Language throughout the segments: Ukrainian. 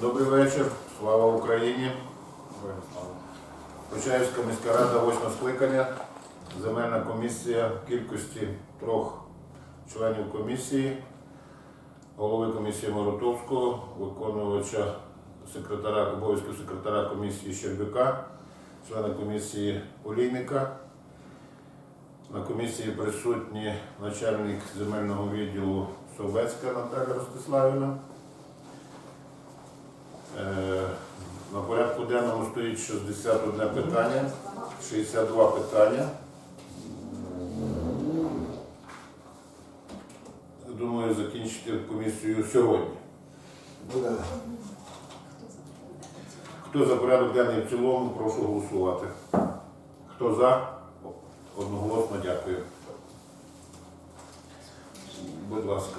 Добрий вечір. Слава Україні. Почаївська міська рада, восьме скликання. Земельна комісія кількості трьох членів комісії, голови комісії Моротовського, виконувача секретаря обов'язків секретаря комісії Щербюка, члена комісії Олійника. На комісії присутні начальник земельного відділу Совецька Наталя Ростиславівна. Е, На порядку денному стоїть 61 питання, 62 питання. Думаю, закінчити комісію сьогодні. Хто за порядок денний в цілому, прошу голосувати. Хто за? Одноголосно дякую. Будь ласка,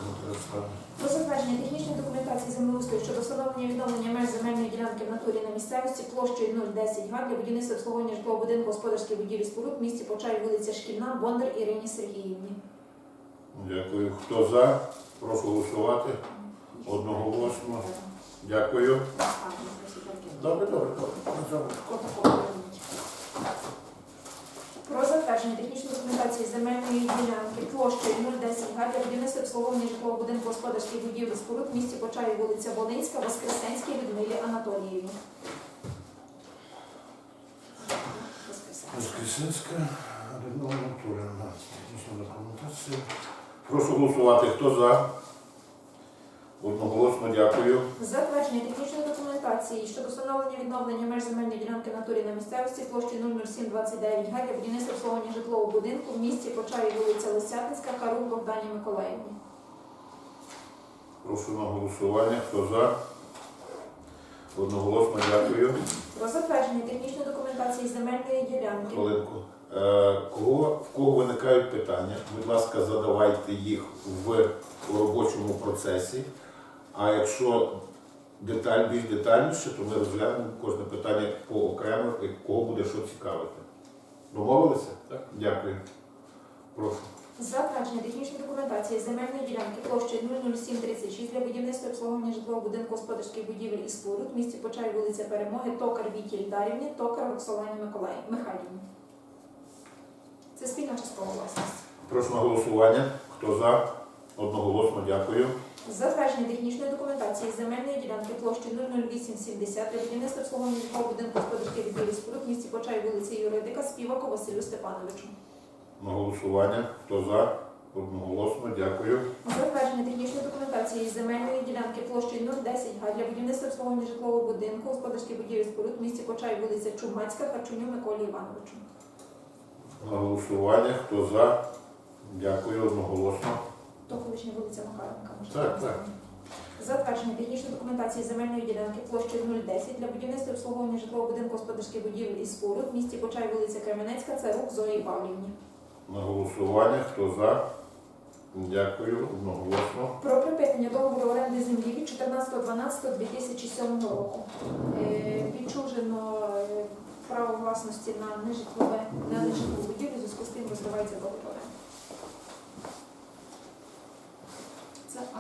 Славівна. Про затвердження технічної документації землеустрою щодо встановлення відновлення меж земельної ділянки в натурі на місцевості площею 010 га для будівництва обслуговування житлового будинку господарських будівлі споруд в місті Почаїв, вулиця Шкільна, Бондар Ірині Сергіївні. Дякую. Хто за? Прошу голосувати. Одноголосно. Дякую. Добре, добре, добре. Про затвердження технічної документації земельної ділянки площею 010 га для будівництва обслуговування житлового будинку господарських будівлі споруд в місті Почаїв, вулиця Волинська, Воскресенській, Людмилі Анатоліївні. Воскресенська, Людмила Анатоліївна. Технічна документація. Прошу голосувати. Хто за? Одноголосно дякую. Затвердження технічної документації щодо встановлення відновлення меж земельної ділянки натурі на місцевості площі 00729 га для будівництва обслуговування житлового будинку в місті Почаї, вулиця Лисятинська, Харук Богдані Миколаївні. Прошу на голосування. Хто за? Одноголосно дякую. Про затвердження технічної документації земельної ділянки. Хвилинку. Е, Кого, в кого виникають питання, будь ласка, задавайте їх в робочому процесі. А якщо деталь, більш детальніше, то ми розглянемо кожне питання поокремо, і кого буде що цікавити. Домовилися? Так. Дякую. Прошу. Затвердження технічної документації земельної ділянки площею 00736 для будівництва обслуговування житлового будинку господарських будівель і споруд в місті Почаї, вулиця Перемоги, Токар Віті Ільдарівні, Токар Роксолані Миколаїв Михайлівні. Це спільна часткова власність. Прошу на голосування. Хто за? Одноголосно дякую. Затвердження технічної документації земельної ділянки площею 00870 для будівництва обслуговування будинку господарських і споруд в місті Почаї, вулиці Юридика, Співаку Василю Степановичу. На голосування. Хто за? Одноголосно дякую. Затвердження технічної документації земельної ділянки площею 010 га для будівництва обслуговування житлового будинку, господарських будівель і споруд в місті Почаї, вулиця Чумацька, Харчуню Миколі Івановичу. На голосування. Хто за? Дякую. Одноголосно. То колишня вулиця Макаренка. Так, так. Затвердження технічної документації земельної ділянки площею 010 для будівництва і обслуговування житлового будинку, господарських будівель і споруд в місті Почаї, вулиця Кременецька, Царук Зої Павлівні. На голосування. Хто за? Дякую. Одноголосно. Про припинення договору оренди землі від 14.12.2007 року. Е, Відчужено е, право власності на нежитлове на нежитлову будівлю, в зв'язку з тим розривається договір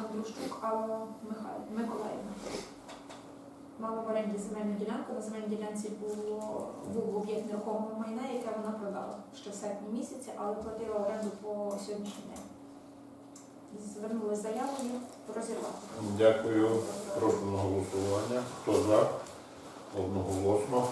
Андрущук Алла Миколаївна. Мала в оренді земельну ділянку. На земельній ділянці було був об'єкт нерухомого майна, яке вона продала ще в серпні місяці, але платила оренду по сьогоднішній день. Звернули заявою розірвати. Дякую. Прошу на голосування. Хто за? Одноголосно.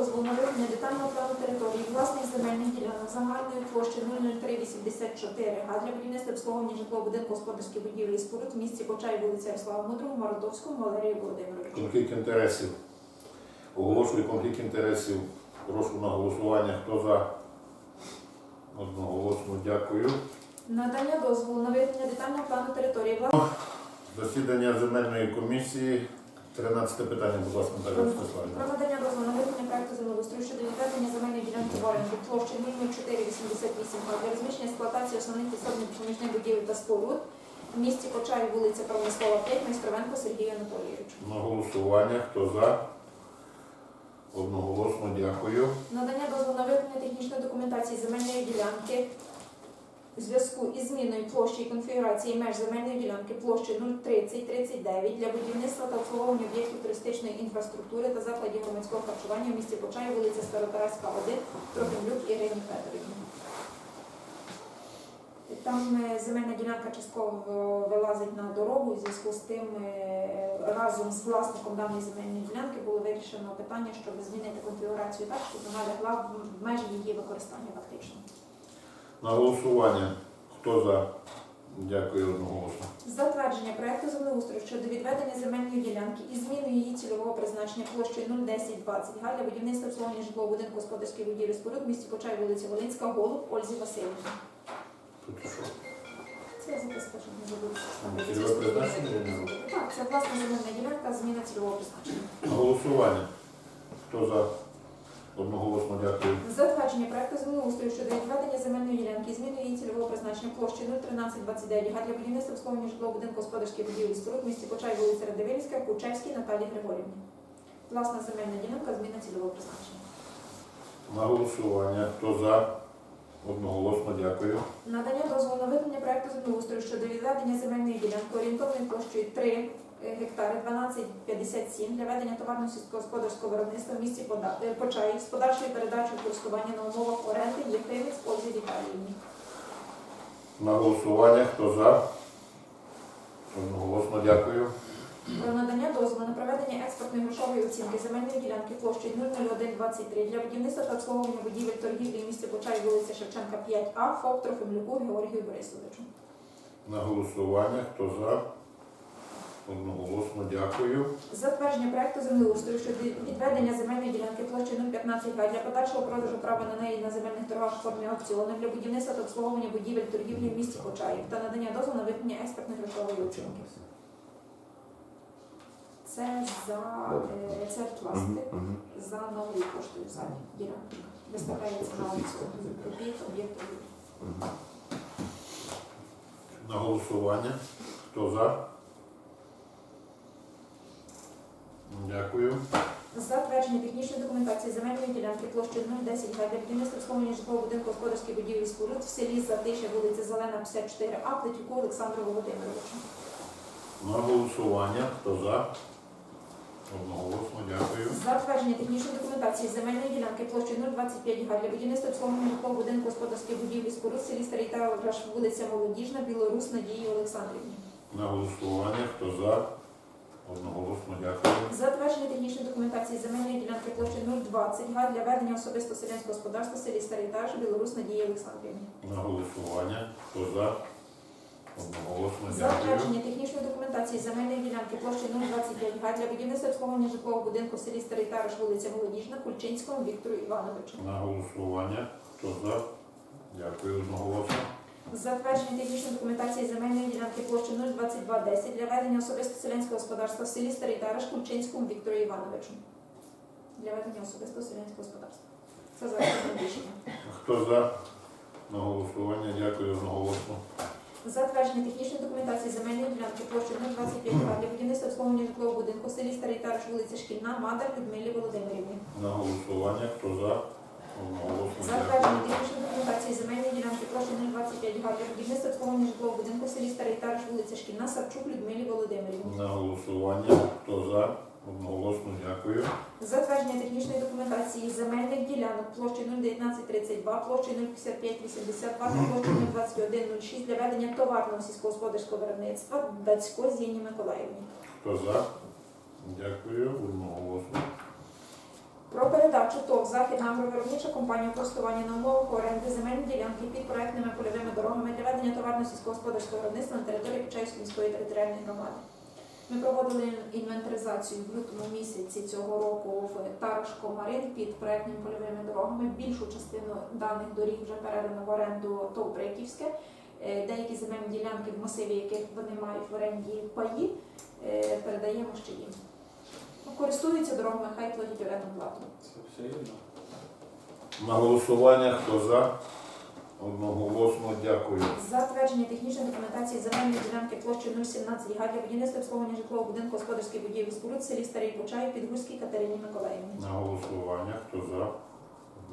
Дозволу на вироблення детального плану території власних земельних ділянок загальною площею 00384 га для будівництва обслуговування житлового будинку господарських будівлі і споруд в місті Почай, вулиця Ярослава Мудрого, Мародовському, Валерію Володимировичу. Конфлікт інтересів. Оголошую конфлікт інтересів. Прошу на голосування. Хто за? Одноголосно дякую. Надання дозволу на вироблення детального плану території власних Засідання земельної комісії. 13 питання, будь ласка, Ростиславівна. Про надання дозволу проекту землеустрою щодо відведення земельної ділянки в оренду площею 00488 га для розміщення експлуатації основних підсобних проміжних будівель та споруд в місті Почаї, вулиця Промислова 5, Майстровенко Сергій Анатолійович. На голосування. Хто за? Одноголосно дякую. Надання дозволу на виконання технічної документації земельної ділянки у зв'язку із зміною площі і конфігурації меж земельної ділянки площі 03039 для будівництва та обслуговування об'єктів туристичної інфраструктури та закладів громадського харчування в місті Почаї, вулиця Старотараська, 1, Трохимлюк Ірині Федорівні. Там е, земельна ділянка частково вилазить на дорогу, у зв'язку з тим е, разом з власником даної земельної ділянки було вирішено питання, щоб змінити конфігурацію так, щоб вона лягла в межі її використання фактично. На голосування. Хто за? Дякую одноголосно. Затвердження проекту землеустрою щодо відведення земельної ділянки і зміни її цільового призначення площею 01020 га для будівництва обслуговування житлового будинку господарської будівлі споруд в місті Почай, вулиця Волинська, Голуб, Ользі. Тут що? Це я записка, щоб не забути. Цільове призначення я не знаю. Так, це власна земельна ділянка, зміна цільового призначення. На голосування. Хто за? Одноголосно дякую. Затвердження проекту землеустрою щодо відведення земельної ділянки зміни її цільового призначення площі 01329 га для будівництва обслуговування житлового будинку господарської будівлі споруд в місті Почай, вулиця Радивильська, Кучевській Наталії Григорівні. Власна земельна ділянка, зміна цільового призначення. На голосування. Хто за? Одноголосно дякую. Надання дозволу на виконання проекту землеустрою щодо відведення земельної ділянки орієнтовною площею 3 гектари 12,57 для ведення товарно сільськогосподарського виробництва в місті е, Почаїв з подальшою передачею користування на умовах оренди Єфремець Ользі Віталіївні. На голосування. Хто за? Одноголосно дякую. Про надання дозволу на проведення експортної грошової оцінки земельної ділянки площею 00123 для будівництва та обслуговування будівель торгівлі в місті Почаїв, вулиця Шевченка 5А, ФОП Трофимлюку Георгію Борисовичу. На голосування. Хто за? Одноголосно дякую. Затвердження проекту землеустрою щодо відведення земельної ділянки площею 015 га для подальшого продажу права на неї на земельних торгах формі аукціону для будівництва та обслуговування будівель торгівлі в місті Почаїв та надання дозволу на виконання експертної грошової оцінки. Це за е, це пластик за новою поштою за ділянку. Виставляється на аукціон робіт об'єктів. На голосування. Хто за? Дякую. Затвердження технічної документації земельної ділянки площею 010 га для будівництва обслуговування житлового будинку господарської будівлі споруд в селі Затиша, вулиця Зелена, 54А, Плетюку Олександру Володимировичу. На голосування. Хто за? Одноголосно дякую. Затвердження технічної документації земельної ділянки площею 025 га для будівництва обслуговування житлового будинку господарської будівлі споруд в селі Старий Тавраш, вулиця Молодіжна, Білорус Надії Олександрівні. На голосування. Хто за? Одноголосно дякую. Затвердження технічної документації земельної ділянки площею 020 га для ведення особисто селянського господарства в селі Старий Тавраш, Білорус Надії Олександрівні. На голосування. Хто за? Одноголосно дякую. Затвердження технічної документації земельної ділянки площею 025 га для будівництва обслуговування житлового будинку в селі Старий Тараш, вулиця Молодіжна, Кульчинському Віктору Івановичу. На голосування. Хто за? Дякую одноголосно. Затвердження технічної документації земельної ділянки площею 02210 для ведення особисто селянського господарства в селі Старий Тараш, Кульчинському Віктору Івановичу. Для ведення особисто селянського господарства. Це затвердження рішення. Хто за? На голосування. Дякую одноголосно. Затвердження технічної документації земельної ділянки площею 025 для будівництва обслуговування житлового будинку в селі Старий Тараш, вулиця Шкільна, Мадар, Людмилі Володимирівні. На голосування. Хто за? Затвердження технічної документації земельної ділянки площею 025 га для будівництва обслуговування житлового будинку в селі Старий Тараш, вулиця Шкільна, Савчук, Людмилі Володимирівні. На голосування. Хто за? Одноголосно дякую. Затвердження технічної документації земельних ділянок площею 01932, площею 05582 та площею 02106 для ведення товарного сільськогосподарського виробництва Дацько Зіні Миколаївні. Хто за? Дякую. Одноголосно. Про передачу ТОВ Західна агровиробнича компанія користування на умовах оренди земельної ділянки під проектними польовими дорогами для ведення товарно сільськогосподарського виробництва на території Печайської міської територіальної громади. Ми проводили інвентаризацію в лютому місяці цього року в Тарашко Марин під проектними польовими дорогами. Більшу частину даних доріг вже передано в оренду ТОВ Бреківське. Е, Деякі земельні ділянки, в масиві яких вони мають в оренді паї, е, передаємо ще їм. Ну, Користуються дорогами, хай платять орендну плату. Це все рівно. На голосування. Хто за? Одноголосно дякую. Затвердження технічної документації земельної ділянки площею 017 га для будівництва обслуговування житлового будинку господарської будівлі споруд в селі Старий Почай Підгурській Катерині Миколаївні. На голосування. Хто за?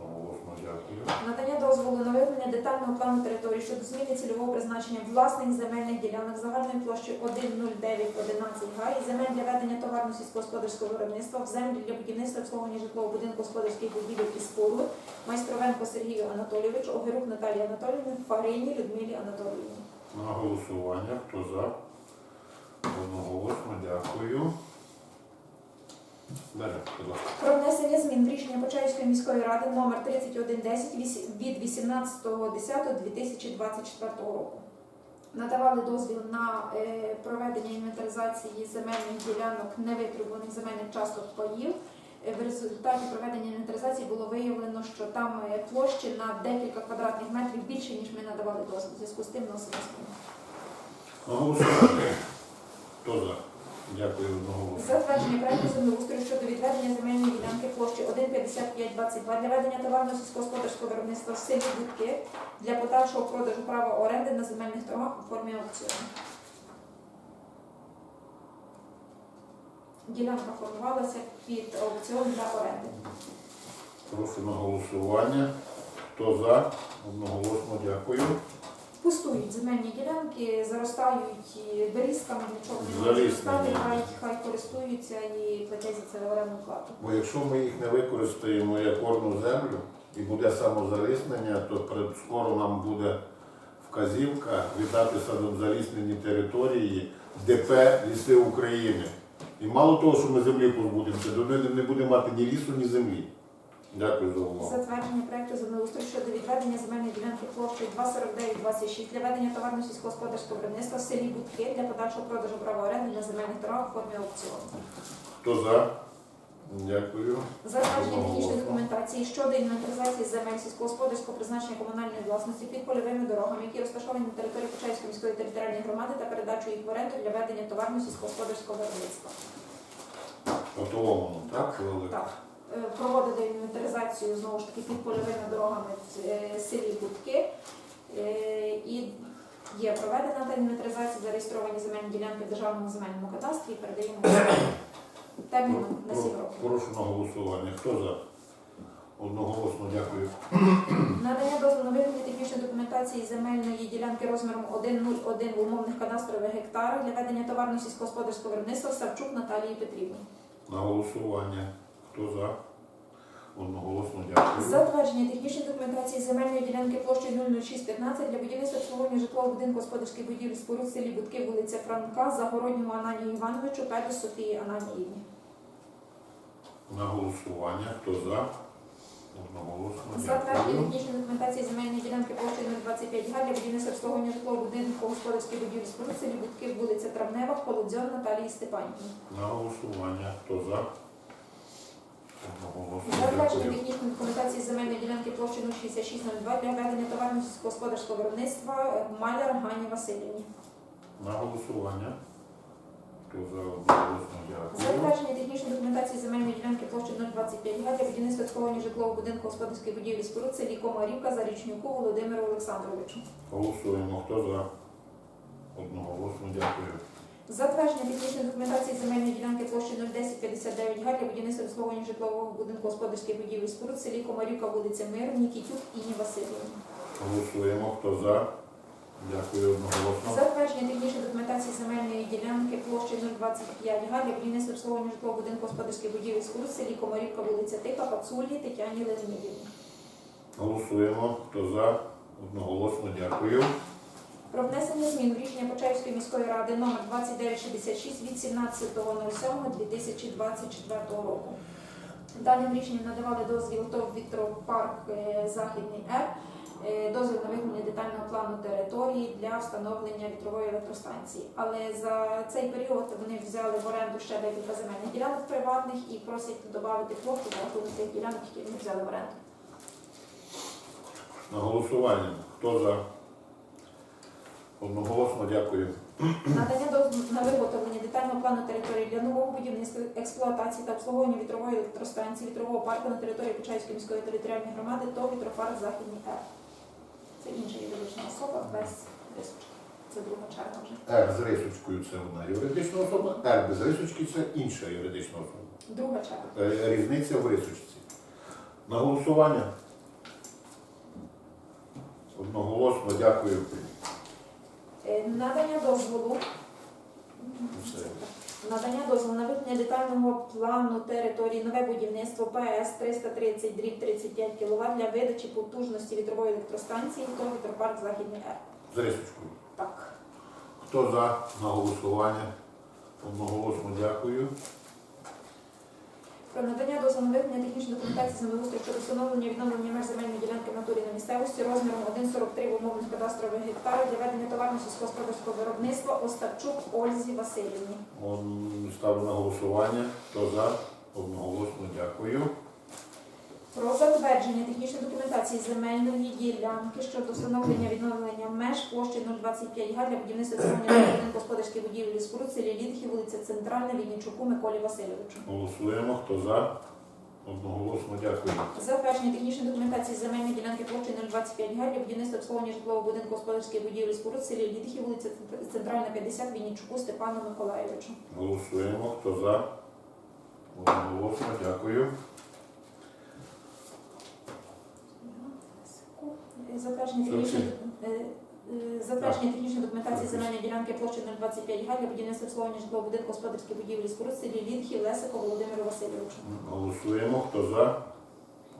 Одноголосно дякую. Надання дозволу на виявлення детального плану території щодо зміни цільового призначення власних земельних ділянок загальною площею 10911 га і земель для ведення товарно-сільськогосподарського виробництва в землі для будівництва обслуговування житлового будинку господарських будівель і споруд Майстровенко Сергію Анатолійовичу, Огирук Наталії Анатоліївні, Фарині Людмилі Анатоліївні. На голосування. Хто за? Одноголосно дякую. Далі, будь ласка. Про внесення змін в рішення Почаївської міської ради номер 3110 віс- від 18.10.2024 року. Надавали дозвіл на е, проведення інвентаризації земельних ділянок невитребуваних земельних часток паїв. Е, В результаті проведення інвентаризації було виявлено, що там е, площі на декілька квадратних метрів більше, ніж ми надавали дозвіл. Зв'язку з тим носимо зміни. Хто за? Дякую одноголосно. Затвердження проекту землеустрою щодо відведення земельної ділянки площі 1,5522 для ведення товарного сільськогосподарського виробництва в селі Будки для подальшого продажу права оренди на земельних торгах у формі аукціону. Ділянка формувалася під аукціон для оренди. Прошу на голосування. Хто за? Одноголосно дякую. Пустують земельні ділянки, заростають берізками, нічого не зростати, хай, хай користуються і платять за це орендну плату. Бо якщо ми їх не використаємо як орну землю і буде самозаліснення, то скоро нам буде вказівка віддати садозаліснені території ДП Ліси України. І мало того, що ми землі позбудемося, то ми не будемо мати ні лісу, ні землі. Дякую за увагу. Затвердження проекту землеустрою щодо відведення земельної ділянки площею 24926 для ведення товарно-сільськогосподарського виробництва в селі Будки для подальшого продажу права оренди на земельних торгах у формі аукціону. Хто за? Дякую. Затвердження технічної документації щодо інвентаризації земель сільськогосподарського призначення комунальної власності під польовими дорогами, які розташовані на території Почаївської міської територіальної громади та передачу їх в оренду для ведення товарно-сільськогосподарського виробництва. Готовому, так? Так, проводили інвентаризацію знову ж таки під польовими дорогами в е, селі Будки. Е, І є проведена та інвентаризація, зареєстровані земельні ділянки в державному земельному кадастрі і передаємо терміном на 7 років. Прошу на голосування. Хто за? Одноголосно дякую. Надання дозволу на виявлення технічної документації земельної ділянки розміром 1,01 в умовних кадастрових гектарах для ведення товарно сільськогосподарського виробництва Савчук Наталії Петрівні. На голосування. Хто за? Одноголосно дякую. Затвердження технічної документації земельної ділянки площею 00615 для будівництва обслуговування житлового будинку господарських будівель споруд в селі Будки, вулиця Франка, Загородньому Ананію Івановичу, Педу Софії Ананіївні. На голосування. Хто за? Одноголосно Затвердження дякую. технічної документації земельної ділянки площею 025 га для будівництва обслуговування житлового будинку господарських будівель споруд в селі Будки, вулиця Травнева, Холодзьон Наталії Степанівні. На голосування. Хто за? Одноголосно Затвердження технічної документації земельної ділянки площею 06602 для ведення товарно сільськогосподарського виробництва Маляр Гані Васильівні. На голосування. Хто за? Одноголосно дякую. Затвердження технічної документації земельної ділянки площею 025 га для будівництва обслуговування житлового будинку господарської будівлі споруд селі Комарівка Зарічнюку Володимиру Олександровичу. Голосуємо. Хто за? Одноголосно дякую. Затвердження технічної документації земельної ділянки площею 01059 га для будівництва обслуговування житлового будинку господарської будівлі споруд селі Комарівка, вулиця Миру, Нікітюк Інні Васильівні. Голосуємо. Хто за? Дякую одноголосно. Затвердження технічної документації земельної ділянки площею 025 га для будівництва обслуговування житлового будинку господарської будівлі споруд селі Комарівка, вулиця Тиха, Пацулі, Тетяні Леонідівні. Голосуємо. Хто за? Одноголосно дякую. Про внесення змін в рішення Почаївської міської ради номер 2966 від 17.07.2024 року. Даним рішенням надавали дозвіл ТОВ «Вітропарк е, Західний Р, е, дозвіл на виконання детального плану території для встановлення вітрової електростанції. Але за цей період вони взяли в оренду ще декілька земельних ділянок приватних і просять додати площу за рахунок цих ділянок, які вони взяли в оренду. На голосування. Хто за? Одноголосно дякую. Надання дозволу на виготовлення детального плану території для нового будівництва, експлуатації та обслуговування вітрової електростанції вітрового парку на території Почаївської міської територіальної громади то вітропарк Західний Р. Це інша юридична особа без рисочки. Це друга черга вже. Р з рисочкою це одна юридична особа, Р без рисочки це інша юридична особа. Друга черга. Е, Різниця в рисочці. На голосування. Одноголосно дякую. Е, Надання дозволу. Надання дозволу на виконання детального плану території нове будівництво ПС 330 дріб 35 кВт для видачі потужності вітрової електростанції ТОВ «Вітропарк Західний Р. З рисочкою. Так. Хто за на голосування? Одноголосно дякую. Про надання дозволу на технічної документації землеустрою щодо встановлення відновлення меж земельної ділянки в натурі на місцевості розміром 1,43 в умовних кадастрових гектарів для ведення товарно сільськогосподарського виробництва Остапчук Ользі Васильівні. Ставлю на голосування. Хто за? Одноголосно дякую. Про затвердження технічної документації земельної ділянки щодо встановлення відновлення меж площі 025 га для будівництва цивільних будинку господарських будівлі споруд селі Лідхи, вулиця Центральна, Вінничуку Миколі Васильовичу. Голосуємо. Хто за? Одноголосно дякую. Затвердження технічної документації земельної ділянки площі 025 га для будівництва обслуговування житлового будинку господарських будівлі споруд селі Лідхи, вулиця Центральна, 50, Вінничуку Степану Миколаєвичу. Голосуємо. Хто за? Одноголосно дякую. Затвердження технічної е, е, затвердження технічної документації земельної ділянки площі 025 га для будівництва обслуговування житлового будинку господарських будівлі споруд в селі Лідхів Лесико Володимиру Васильовичу. Голосуємо. Хто за?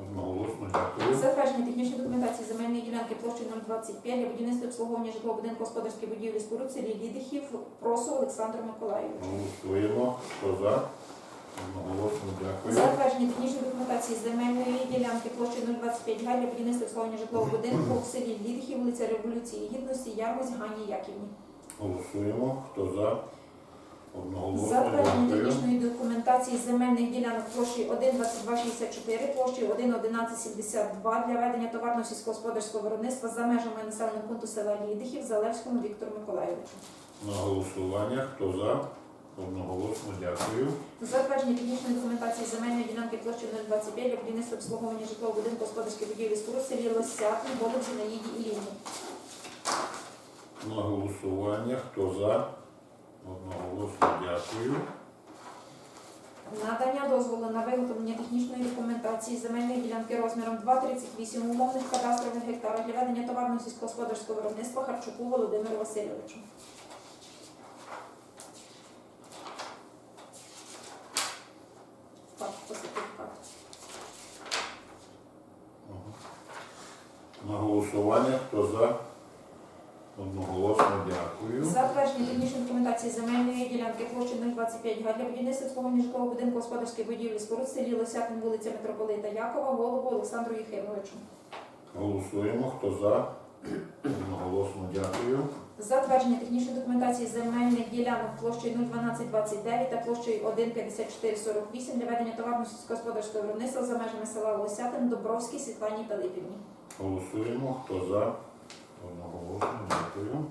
Одноголосно дякую. Затвердження технічної документації земельної ділянки площі 025 для будівництва обслуговування житлового будинку господарських будівлі споруд селі Лідихів Просу Олександру Миколаївичу. Голосуємо. Хто за? Одноголосно дякую. Затвердження технічної документації земельної ділянки площі 025 га для будівництва обслуговування житлового будинку в селі Лідихів, вулиця Революції Гідності, Ярмусь Гані Яківні. Голосуємо. Хто за? Одноголосно Затвердження дякую. технічної документації земельних ділянок площі 1,2264, площі 1,1172 для ведення товарно сільськогосподарського виробництва за межами населеного пункту села Лідихів Залевському Віктору Миколайовичу. На голосування. Хто за? Одноголосно дякую. Затвердження технічної документації земельної ділянки площі 025 для будівництва обслуговування житлового будинку господарської будівлі споруд селі Лосятин, Голубці, Наїді і Лівні. На голосування. Хто за? Одноголосно дякую. Надання дозволу на виготовлення технічної документації земельної ділянки розміром 2,38 умовних кадастрових гектарів для ведення товарно сільськогосподарського виробництва Харчуку Володимиру Васильовичу. Так, по сертифікату. На голосування. Хто за? Одноголосно дякую. Затвердження технічної документації земельної ділянки площі 025 га для будівництва житлового будинку господарської будівлі споруд селі Лосятин, вулиця Митрополита Якова, голову Олександру Єхимовичу. Голосуємо. Хто за? Одноголосно дякую. Затвердження технічної документації земельних ділянок площею 01229 та площею 15448 для ведення товарно сільськогосподарського виробництва за межами села Лосятин Добровській Світлані Пилипівні. Голосуємо. Хто за? Одноголосно дякую.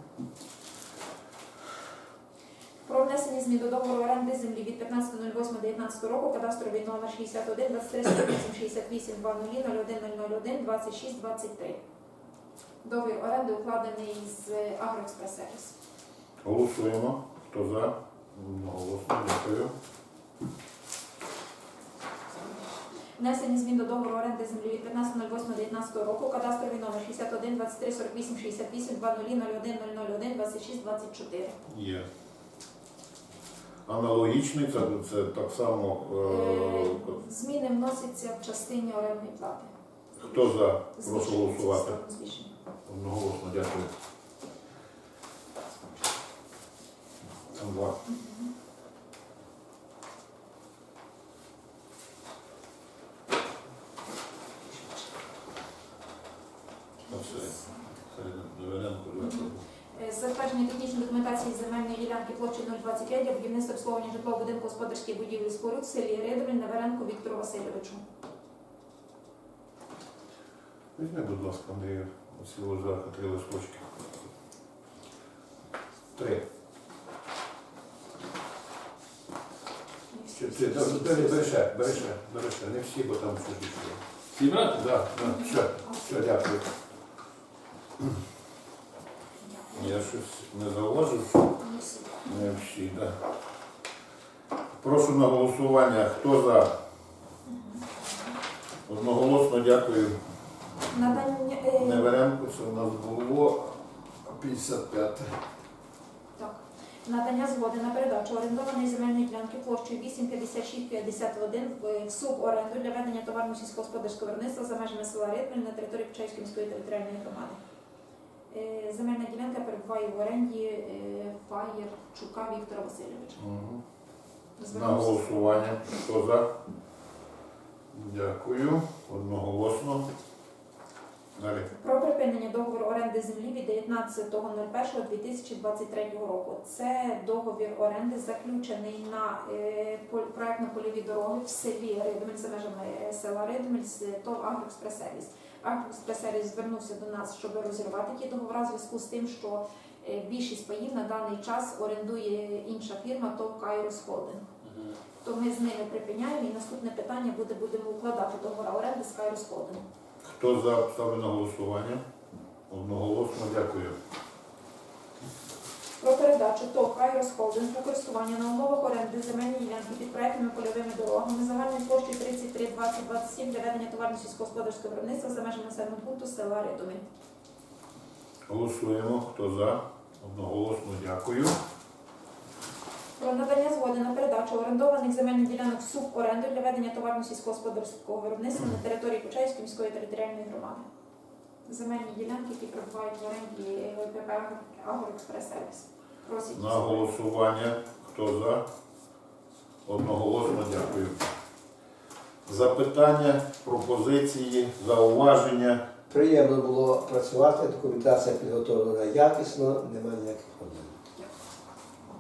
Про внесення змін до договору оренди землі від 15.08.19 року кадастровий номер 61 23 48 68 20 01 001 26 23. Договір оренди укладений з Агроекспрес-сервіс. Голосуємо. Хто за? Дякую. Внесення змін до договору оренди землі від 15.08.19 року, кадастровий номер 61 23 48 68 20 01 001 26 24. Є. Аналогічний, це, це так само. Е, Е, Зміни вносяться в частині орендної плати. хто за? Прошу Збільшення, голосувати. збільшення. Одноголосно дякую. Там два. Оце. Доведенко, Е, Затвердження технічної документації земельної ділянки площі 025 для будівництва обслуговування житлового будинку господарських будівлі споруд в селі Ридовель Неверенко Віктору Васильовичу. Візьми, будь ласка, Андрію, оці лежака, три листочки. Три. Бери ще, бери ще. Не всі, бо там щось ще. Всі брати? Да, да, все, все, дякую. Я щось не зауважив, не всі, да. Прошу на голосування. Хто за? Одноголосно дякую. Надання е, Неверенко, це у нас було 55. так. Надання згоди на передачу орендованої земельної ділянки площею 85651 в суборенду для ведення товарно сільськогосподарського виробництва за межами села Ритмель на території Печерської міської територіальної громади. Е, Земельна ділянка перебуває в оренді е, Фаєрчука Віктора Васильовича. Угу. На голосування. Хто за? Дякую. Одноголосно. Далі. Про припинення договору оренди землі від 19.01.2023 року. Це договір оренди заключений на е, пол- проектно-польові дороги в селі Ридмель за межами е, села Ридмель з ТОВ «Агроекспресервіс». «Агроекспресервіс» звернувся до нас, щоб розірвати ті договори в зв'язку з тим, що е, більшість паїв на даний час орендує інша фірма ТОВ «Кайрос Холдинг». То ми з ними припиняємо і наступне питання буде будемо укладати договори оренди з «Кайрос Холдинг». Хто за ставлю на голосування? Одноголосно дякую. Про передачу ТОВ «Кайрос Холдинг» у користування на умовах оренди земельної ділянки під проектними польовими дорогами загальною площею 33 20 27 для ведення товарно сільськогосподарського виробництва за межами населеного пункту села Ридомі. Голосуємо. Хто за? Одноголосно дякую. Про надання згоди на передачу орендованих земельних ділянок в суборенду для ведення товарно сільськогосподарського виробництва на території Кучаївської міської територіальної громади. Земельні ділянки, які перебувають в оренді ВПП «Агроекспрес-сервіс». Просять На голосування. Хто за? Одноголосно дякую. Запитання, пропозиції, зауваження. Приємно було працювати, документація підготовлена якісно, немає ніяких.